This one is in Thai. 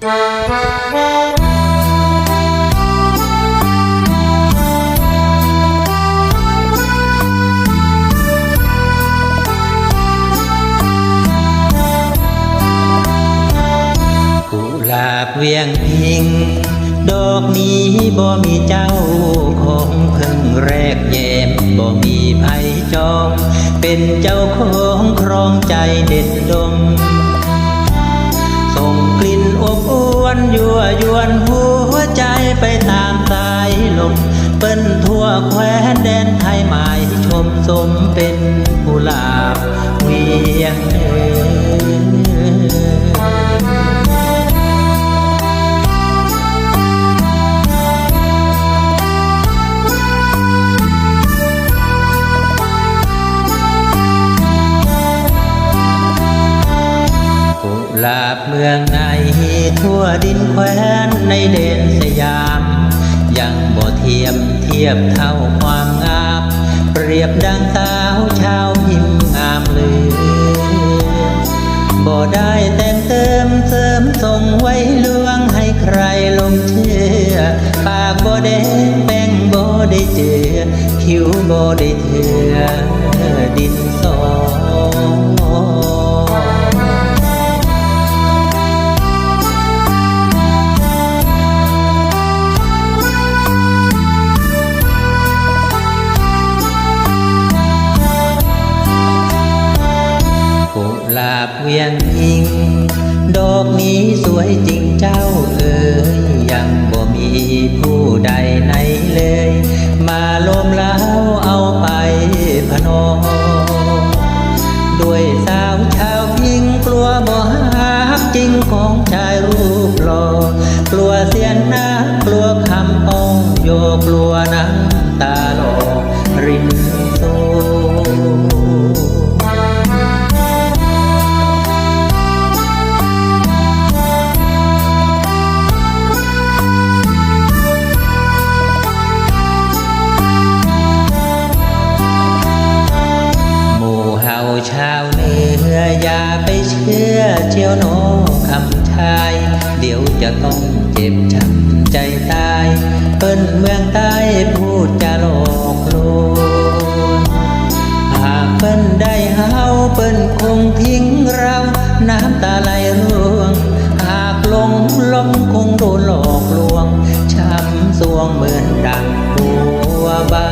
กุหลาบเวียงพิง ดอกนี้บ่มีเจ้าของเพิ่งแรกแยมบ่มีไผจอง เป็นเจ้าของครองใจเด็ดดม วยวนหัวใจไปตามสายลมเปิ้นทั่วแคว้นแดนไทยหมายชมสมเป็นกุหลาบเวียงเลาบเมืองใน ทั่วดินแคว้นในเด่นสยาม ยังบ่เทียมเทียบเท่าความงาม เปรียบดังสาวชาวหิมงามเลือบ่ได้แต่งเติมเสริมส่งไว้ลวงให้ใครลงเชื่อ ปากบ่แดงแป้งบ่ได้เจือคิ้วบ่ได้เถือดิน วียงพิง ดอกนี้สวยจริงเจ้าเอ๋ยยังบ่มีผู้ใดไหนเลย มาลมแล้วเอาไปพนอด้วยสาวชาวพิงกลัวบ่ฮักจริงของชายรูปหล่อกลัวเสียนน้ำกลัวคำปองโยกลัวน้ำตาหล เชื่อเจียวน้องคำชาย เดี๋ยวจะต้องเจ็บช้ำใจตายเปิ้นเมืองใต้พูดจะหลอกลวงหากเปิ้นได้เฮาเปิ้นคงทิ้งเรา น้ำตาไหลร่วง หากลงล้มคงโดนหลอกลวงช้ำสวงเหมือนดังตัวบา